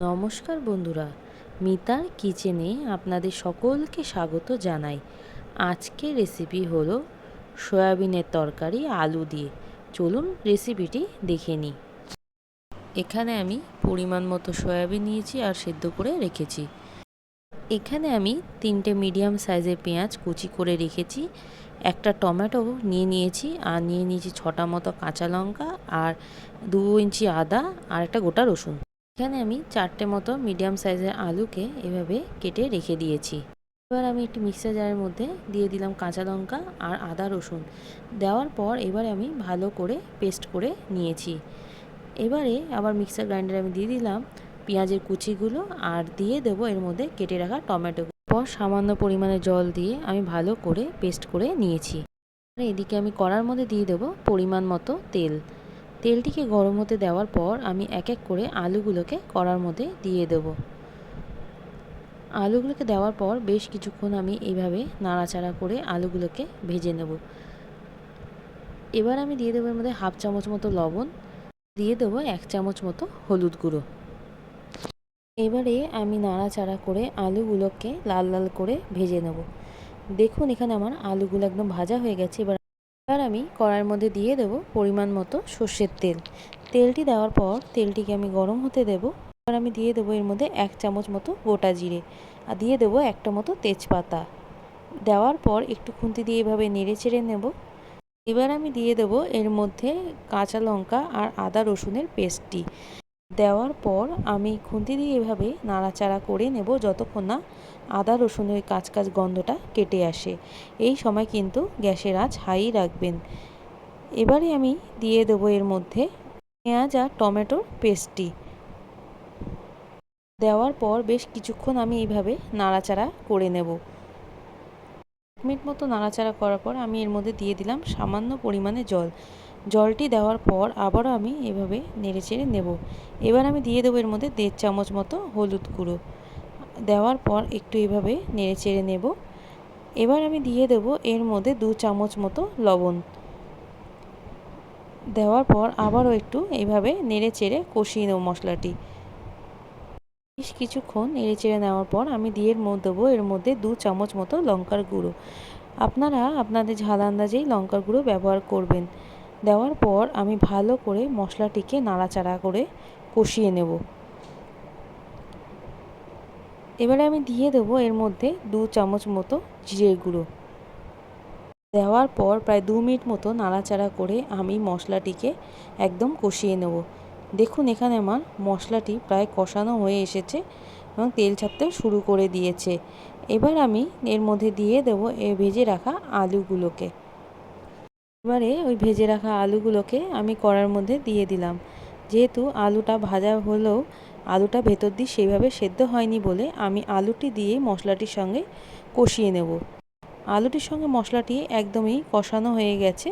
নমস্কার বন্ধুরা মিতার কিচেনে আপনাদের সকলকে স্বাগত জানাই। আজকের রেসিপি হলো সয়াবিনের তরকারি আলু দিয়ে। চলুন রেসিপিটি দেখে নিই। এখানে আমি পরিমাণ মতো সয়াবিন নিয়েছি আর সেদ্ধ করে রেখেছি। এখানে আমি তিনটে মিডিয়াম সাইজের পেঁয়াজ কুচি করে রেখেছি, একটা টমেটো নিয়ে নিয়েছি আর নিয়ে নিয়েছি ছটা মতো কাঁচা লঙ্কা আর দু ইঞ্চি আদা আর একটা গোটা রসুন। এখানে আমি চারটে মতো মিডিয়াম সাইজের আলুকে এভাবে কেটে রেখে দিয়েছি। এবার আমি একটি মিক্সার জারের মধ্যে দিয়ে দিলাম কাঁচা লঙ্কা আর আদা রসুন। দেওয়ার পর এবারে আমি ভালো করে পেস্ট করে নিয়েছি। এবারে আবার মিক্সার গ্রাইন্ডারে আমি দিয়ে দিলাম পেঁয়াজের কুচিগুলো আর দিয়ে দেবো এর মধ্যে কেটে রাখা টমেটো। পর সামান্য পরিমাণে জল দিয়ে আমি ভালো করে পেস্ট করে নিয়েছি। এদিকে আমি কড়ার মধ্যে দিয়ে দেবো পরিমাণ মতো তেল। তেলটিকে গরম হতে দেওয়ার পর আমি এক এক করে আলুগুলোকে কড়ার মধ্যে দিয়ে দেবো। আলুগুলোকে দেওয়ার পর বেশ কিছুক্ষণ আমি এইভাবে নাড়াচাড়া করে আলুগুলোকে ভেজে নেব। এবার আমি দিয়ে দেবো এর মধ্যে হাফ চামচ মতো লবণ, দিয়ে দেবো এক চামচ মতো হলুদ গুঁড়ো। এবারে আমি নাড়াচাড়া করে আলুগুলোকে লাল লাল করে ভেজে নেব। দেখুন এখানে আমার আলুগুলো একদম ভাজা হয়ে গেছে, এবার এবার আমি কড়াইয়ের মধ্যে দিয়ে দেব পরিমাণ মতো সর্ষের তেল। তেলটি দেওয়ার পর তেলটিকে আমি গরম হতে দেব। এবার আমি দিয়ে দেবো এর মধ্যে এক চামচ মতো গোটা জিরে আর দিয়ে দেবো একটা মতো তেজপাতা। দেওয়ার পর একটু খুন্তি দিয়ে এভাবে নেড়ে চেড়ে নেব। এবার আমি দিয়ে দেব এর মধ্যে কাঁচা লঙ্কা আর আদা রসুনের পেস্টটি। দেওয়ার পর আমি খুন্তি দিয়ে এভাবে নাড়াচাড়া করে নেব যতক্ষণ না আদা রসুনের কাঁচ কাঁচ গন্ধটা কেটে আসে। এই সময় কিন্তু গ্যাসের আঁচ হাই রাখবেন। এবারে আমি দিয়ে দেবো এর মধ্যে পেঁয়াজ আর টমেটোর পেস্টটি দেওয়ার পর বেশ কিছুক্ষণ আমি এইভাবে নাড়াচাড়া করে নেব। মিনিট মতো নাড়াচাড়া করার পর আমি এর মধ্যে দিয়ে দিলাম সামান্য পরিমাণে জল। জলটি দেওয়ার পর আবারও আমি এভাবে নেড়ে চেড়ে নেব। এবার আমি দিয়ে দেবো এর মধ্যে দেড় চামচ মতো হলুদ গুঁড়ো। দেওয়ার পর একটু এভাবে নেড়ে চেড়ে নেব। এবার আমি দিয়ে দেব এর মধ্যে দু চামচ মতো লবণ। দেওয়ার পর আবারও একটু এইভাবে নেড়ে চেড়ে কষিয়ে নেব মশলাটি। বেশ কিছুক্ষণ নেড়ে চেড়ে নেওয়ার পর আমি দিয়ে এর মধ্যে দেবো এর মধ্যে দু চামচ মতো লঙ্কার গুঁড়ো। আপনারা আপনাদের ঝাল আন্দাজেই লঙ্কার গুঁড়ো ব্যবহার করবেন। দেওয়ার পর আমি ভালো করে মশলাটিকে নাড়াচাড়া করে কষিয়ে নেব। এবারে আমি দিয়ে দেবো এর মধ্যে দু চামচ মতো জিরের গুঁড়ো। দেওয়ার পর প্রায় দু মিনিট মতো নাড়াচাড়া করে আমি মশলাটিকে একদম কষিয়ে নেব। দেখুন এখানে আমার মশলাটি প্রায় কষানো হয়ে এসেছে এবং তেল ছাড়তে শুরু করে দিয়েছে। এবার আমি এর মধ্যে দিয়ে দেব এ ভেজে রাখা আলুগুলোকে। এবারে ওই ভেজে রাখা আলুগুলোকে আমি কড়ার মধ্যে দিয়ে দিলাম। যেহেতু আলুটা ভাজা হলেও আলুটা ভেতর দিয়ে সেইভাবে সেদ্ধ হয়নি বলে আমি আলুটি দিয়ে মশলাটির সঙ্গে কষিয়ে নেব। আলুটির সঙ্গে মশলাটি একদমই কষানো হয়ে গেছে।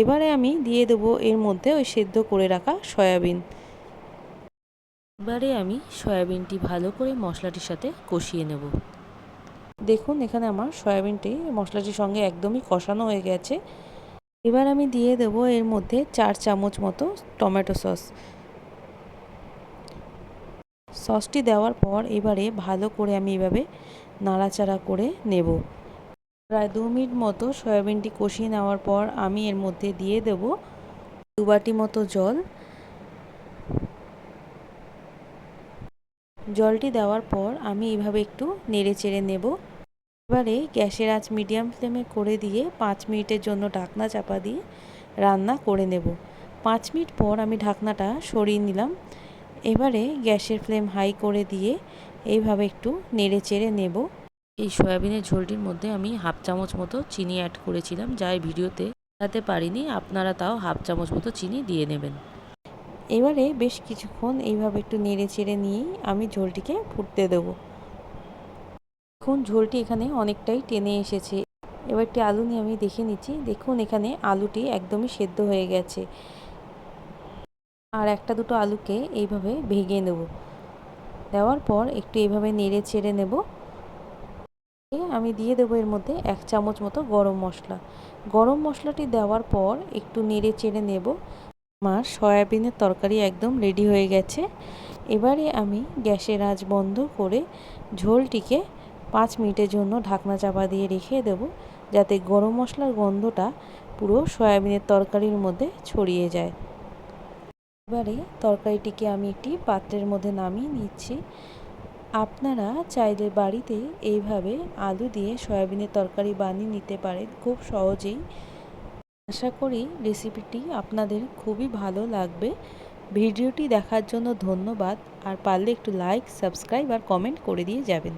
এবারে আমি দিয়ে দেবো এর মধ্যে ওই সেদ্ধ করে রাখা সয়াবিন। এবারে আমি সয়াবিনটি ভালো করে মশলাটির সাথে কষিয়ে নেব। দেখুন এখানে আমার সয়াবিনটি মশলাটির সঙ্গে একদমই কষানো হয়ে গেছে। এবার আমি দিয়ে দেবো এর মধ্যে চার চামচ মতো টমেটো সস। সসটি দেওয়ার পর এবারে ভালো করে আমি এভাবে নাড়াচাড়া করে নেব। প্রায় দু মিনিট মতো সয়াবিনটি কষিয়ে নেওয়ার পর আমি এর মধ্যে দিয়ে দেব দু বাটি মতো জল। জলটি দেওয়ার পর আমি এভাবে একটু নেড়ে চেড়ে নেব। এবারে গ্যাসের আঁচ মিডিয়াম ফ্লেমে করে দিয়ে পাঁচ মিনিটের জন্য ঢাকনা চাপা দিয়ে রান্না করে নেব। পাঁচ মিনিট পর আমি ঢাকনাটা সরিয়ে নিলাম। এবারে গ্যাসের ফ্লেম হাই করে দিয়ে এইভাবে একটু নেড়ে চেড়ে নেব। এই সয়াবিনের ঝোলটির মধ্যে আমি হাফ চামচ মতো চিনি অ্যাড করেছিলাম, যা এই ভিডিওতে দেখাতে পারিনি। আপনারা তাও হাফ চামচ মতো চিনি দিয়ে নেবেন। এবারে বেশ কিছুক্ষণ এইভাবে একটু নেড়ে চেড়ে নিয়েই আমি ঝোলটিকে ফুটতে দেবো। এখন ঝোলটি এখানে অনেকটাই টেনে এসেছে। এবার একটি আলু নিয়ে আমি দেখে নিচ্ছি। দেখুন, এখানে আলুটি একদমই সেদ্ধ হয়ে গেছে। আর একটা দুটো আলুকে এইভাবে ভেঙে নেব। দেওয়ার পর একটু এইভাবে নেড়ে চেড়ে নেব। আমি দিয়ে দেবো এর মধ্যে এক চামচ মতো গরম মশলা। গরম মশলাটি দেওয়ার পর একটু নেড়ে চেড়ে নেব। আমার সয়াবিনের তরকারি একদম রেডি হয়ে গেছে। এবারে আমি গ্যাসের আঁচ বন্ধ করে ঝোলটিকে পাঁচ মিনিটের জন্য ঢাকনা চাপা দিয়ে রেখে দেব যাতে গরম মশলার গন্ধটা পুরো সয়াবিনের তরকারির মধ্যে ছড়িয়ে যায়। এবারে তরকারিটিকে আমি একটি পাত্রের মধ্যে নামিয়ে নিচ্ছি। আপনারা চাইলে বাড়িতে এইভাবে আলু দিয়ে সয়াবিনের তরকারি বানিয়ে নিতে পারেন খুব সহজেই। আশা করি রেসিপিটি আপনাদের খুবই ভালো লাগবে। ভিডিওটি দেখার জন্য ধন্যবাদ। আর পারলে একটু লাইক, সাবস্ক্রাইব আর কমেন্ট করে দিয়ে যাবেন।